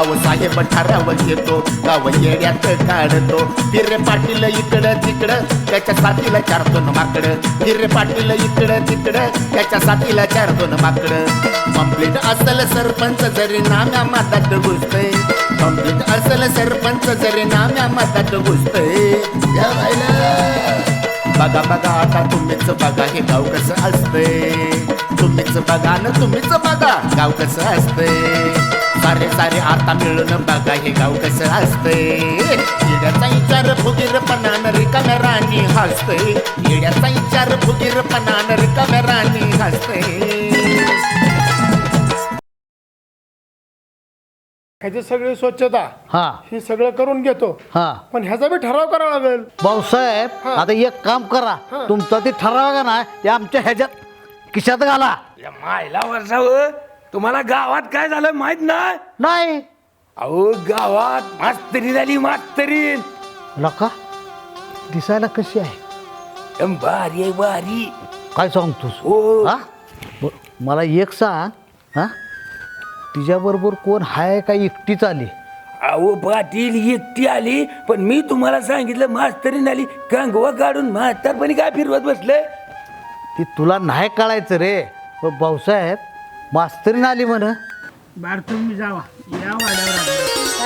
भाऊसाहेब ठराव घेतो गाव येड्यात काढतो. फिरे पाटील इकडं तिकडं त्याच्या साथीला चार दोन माकडं. फिरे पाटील इकडं तिकडं त्याच्या साथीला चार दोन माकडं. कंप्लीट असल सरपंच जरी नाम्या मतात घुसतय. कंप्लीट असल सरपंच जरी नाम्या मतात घुसतय. बघा बघा आता तुम्हीच बघा हे गाव कसं असतंय. तुम्हीच बघा न तुम्हीच बघा गाव कसं असतंय. सारे सारे आता मिळून बघा हे गाव कसं असतंय. येड्याचा विचार फुगीरपणान रिकाम्या राणी हसतंय. येड्याचा विचार फुगीरपणान रिकाम्या राणी हसतंय. ह्याची सगळी स्वच्छता हा. ही सगळं करून घेतो. हा. पण ह्याचा बी ठराव करावा लागेल. भाऊसाहेब हा. आता एक काम करा. तुमचा ते ठराव का ना ते आमच्या ह्याच्यात खिशात घाला. या मायला वर्षाव तुम्हाला गावात काय झालं माहीत नाही? नाही. अहो गावात मास्तरी झाली मास्तरी. नका दिसायला कशी आहे? भारी आहे भारी. काय सांगतोस? हो. हा? ब- मला एक सांग हा? तिच्याबरोबर कोण हाय का एकटीच आली? अहो पाटील एकटी आली पण मी तुम्हाला सांगितलं मास्तरीन आली कांगवा काढून म्हातारपणी काय फिरवत बसले? ती तुला नाही कळायचं रे. पण भाऊसाहेब मास्तरीन आली म्हण. काय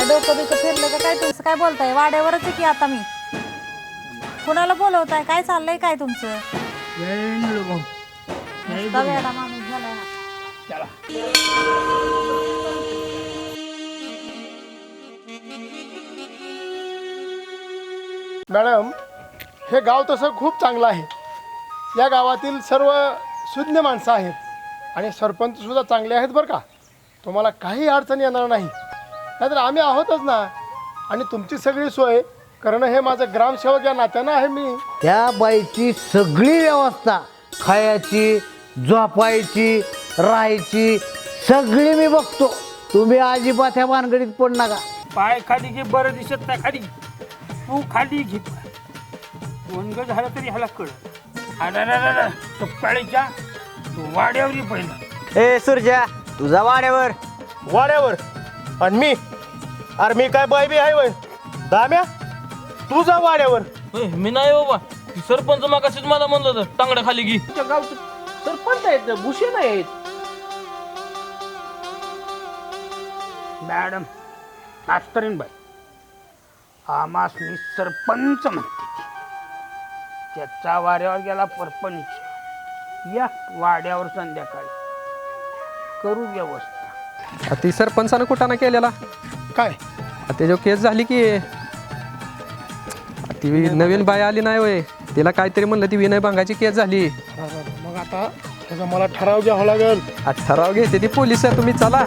डोकं बिकं फिरलं का काय तुमचं? काय बोलताय? वाड्यावरच आहे की आता मी? कुणाला बोलवताय? काय चाललंय काय तुमचं? नुसता वेडा माणूस झालाय हा. मॅडम हे गाव तसं खूप चांगलं आहे. या गावातील सर्व सुज्ञ माणसं आहेत. आणि सरपंच सुद्धा चांगले आहेत बरं का. तुम्हाला काही अडचण येणार नाही. नाहीतर आम्ही आहोतच ना. आणि तुमची सगळी सोय करणं हे माझं ग्रामसेवक या नात्यानं आहे मी. त्या बाईची सगळी व्यवस्था खायची झोपायची राहायची सगळी मी बघतो. तुम्ही अजिबात ह्या भानगडीत पड नका. पाय खाली घे बरं दिसत नाही खाली तू खाली घे. झालं तरी ह्याला कळ वाड्यावर ये पहिला ए सुरजा तुझा वाड्यावर. वाड्यावर? आणि मी? अरे मी काय बाय बी आहे वय? दाम्या तुझा वाड्यावर. ए, मी नाही बाबा. सरपंच मागाशीच मला म्हणलं होतं तांगड्या खाली घे. गावचं सरपंच आहेत भूषे नाही आहेत. मॅडम मास्तरीन बाई. आमासनी सरपंच म्हणते. ती. त्याचा वाड्यावर गेला परपंच. या वाड्यावर संध्याकाळी. करू व्यवस्था. ती सरपंचानं कुठाना केलेला? काय? त्याच्यावर केस झाली की. ती नवीन बाई आली नाही वय तिला काहीतरी म्हणलं ती विनय भांगाची केस झाली. मग आता त्याचा मला ठराव घ्यावा लागेल. आज ठराव घेते ती पोलीस तुम्ही चला.